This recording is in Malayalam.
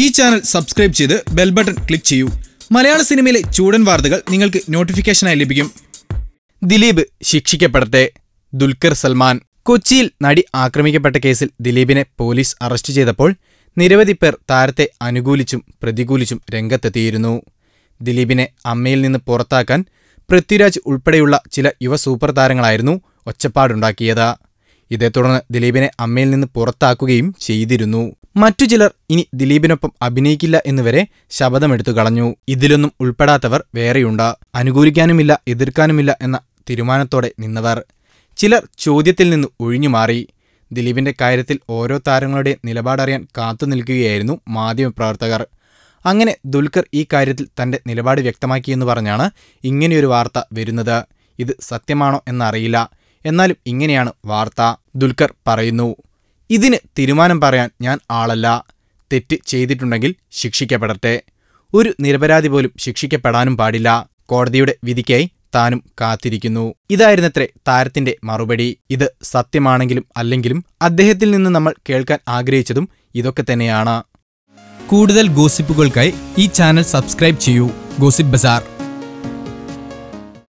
ഈ ചാനൽ സബ്സ്ക്രൈബ് ചെയ്ത് ബെൽ ബട്ടൺ ക്ലിക്ക് ചെയ്യൂ. മലയാള സിനിമയിലെ ചൂടൻ വാർത്തകൾ നിങ്ങൾക്ക് നോട്ടിഫിക്കേഷനായി ലഭിക്കും. ദിലീപ് ശിക്ഷിക്കപ്പെടട്ടെ. ദുൽഖർ സൽമാൻ. കൊച്ചിയിൽ നടി ആക്രമിക്കപ്പെട്ട കേസിൽ ദിലീപിനെ പോലീസ് അറസ്റ്റ് ചെയ്തപ്പോൾ നിരവധി പേർ താരത്തെ അനുകൂലിച്ചും പ്രതികൂലിച്ചും രംഗത്തെത്തിയിരുന്നു. ദിലീപിനെ അമ്മയിൽ നിന്ന് പുറത്താക്കാൻ പൃഥ്വിരാജ് ഉൾപ്പെടെയുള്ള ചില യുവ സൂപ്പർ താരങ്ങളായിരുന്നു ഒച്ചപ്പാടുണ്ടാക്കിയത്. ഇതേ തുടർന്ന് ദിലീപിനെ അമ്മയിൽ നിന്ന് പുറത്താക്കുകയും ചെയ്തിരുന്നു. മറ്റു ചിലർ ഇനി ദിലീപിനൊപ്പം അഭിനയിക്കില്ല എന്നുവരെ ശപഥമെടുത്തു കളഞ്ഞു. ഇതിലൊന്നും ഉൾപ്പെടാത്തവർ വേറെയുണ്ട്. അനുകൂലിക്കാനുമില്ല എതിർക്കാനുമില്ല എന്ന തീരുമാനത്തോടെ നിന്നവർ. ചിലർ ചോദ്യത്തിൽ നിന്ന് ഒഴിഞ്ഞുമാറി. ദിലീപിന്റെ കാര്യത്തിൽ ഓരോ താരങ്ങളുടെ നിലപാടറിയാൻ കാത്തു നിൽക്കുകയായിരുന്നു മാധ്യമപ്രവർത്തകർ. അങ്ങനെ ദുൽഖർ ഈ കാര്യത്തിൽ തന്റെ നിലപാട് വ്യക്തമാക്കിയെന്ന് പറഞ്ഞാണ് ഇങ്ങനെയൊരു വാർത്ത വരുന്നത്. ഇത് സത്യമാണോ എന്നറിയില്ല. എന്നാലും ഇങ്ങനെയാണ് വാർത്ത. ദുൽഖർ പറയുന്നു ഇതിന് തീരുമാനം പറയാൻ ഞാൻ ആളല്ല. തെറ്റ് ചെയ്തിട്ടുണ്ടെങ്കിൽ ശിക്ഷിക്കപ്പെടട്ടെ. ഒരു നിരപരാധി പോലും ശിക്ഷിക്കപ്പെടാനും പാടില്ല. കോടതിയുടെ വിധിക്കായി താനും കാത്തിരിക്കുന്നു. ഇതായിരുന്നത്രേ താരത്തിന്റെ മറുപടി. ഇത് സത്യമാണെങ്കിലും അല്ലെങ്കിലും അദ്ദേഹത്തിൽ നിന്ന് നമ്മൾ കേൾക്കാൻ ആഗ്രഹിച്ചതും ഇതൊക്കെ തന്നെയാണ്. കൂടുതൽ ഗോസിപ്പുകൾക്കായി ഈ ചാനൽ സബ്സ്ക്രൈബ് ചെയ്യൂ. Gossip bazaar.